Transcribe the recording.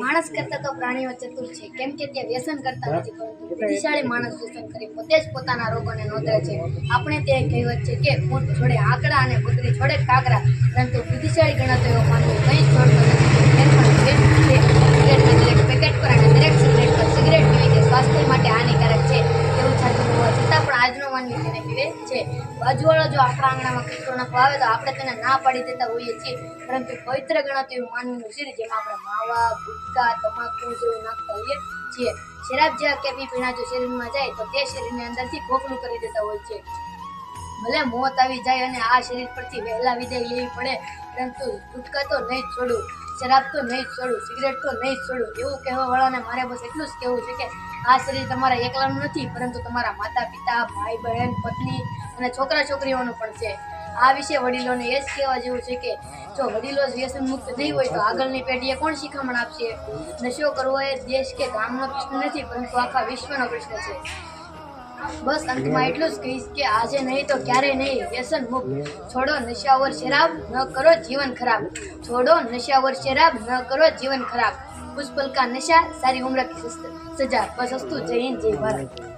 માણસ કરતા તો પ્રાણીઓ ચતુર છે. કેમ કે તે વ્યસન કરતા નથી પરંતુ બુદ્ધિશાળી માણસ વ્યસન કરી. પોતે જ પોતાના રોગોને નોંધે છે. આપણે તે કહેવત છે કે ઊંટ છોડે આંકડા અને પુત્રી છોડે કાગરા પરંતુ બુદ્ધિશાળી ગણાતો એવો માનવો કંઈ જ છોડતો નથી તેમ પણ વેદ છે સિગરેટના દરેક પેકેટ પર અને દરેક સિગરેટ પર સિગરેટ પીવી તે સ્વાસ્થ્ય માટે હાનિકારક છે એવું છાતું હોવા છતાં પણ આજનો માનવી તેને પીવે છે. બાજુવાળો જો આપણા આંગણામાં કચરો નાખવા આવે તો આપણે તેને ના પાડી દેતા હોઈએ છીએ. પરંતુ પવિત્ર ગણાતું એવું માનવું શરીર જેમાં આપણે માવા, ગુટકા, તમાકુ જેવું નાખતા હોઈએ છીએ. શરાબ જેવા કેફી પીણા જો શરીરમાં જાય તો તે શરીરની અંદરથી ખોખલું કરી દેતા હોય છે. ભલે મોત આવી જાય અને આ શરીર પરથી વહેલા વિદાય લેવી પડે, પરંતુ ગુટકા તો નહીં છોડું. શરાબ તો નહીં છોડું, સિગરેટ તો નહીં છોડું, એવું કહેવાવાળાને મારે બસ એટલું જ કહેવું છે કે આ શરીર તમારા એકલાનું નથી, પરંતુ તમારા માતા પિતા, ભાઈ બહેન, પત્ની અને છોકરા છોકરીઓનું પણ છે. આ વિશે વડીલોને એ જ કહેવા જેવું છે કે જો વડીલો જ વ્યસન મુક્ત નહીં હોય તો આગળની પેઢીએ કોણ શિખામણ આપશે? નશો કરવો એ દેશ કે ગામનો પ્રશ્ન નથી, પરંતુ આખા વિશ્વનો પ્રશ્ન છે. બસ અંતમાં એટલું જ કહીશ કે આજે નહીં તો ક્યારેય નહીં. વ્યસન મુક્ત. છોડો નશાવર શરાબ ન કરો, જીવન ખરાબ. છોડો નશાવર શરાબ ન કરો, જીવન ખરાબ. પુષ્પલ કા નશા, સારી ઉમ્ર સજા. બસ અસ્તુ. જય હિન્દ, જય ભારત.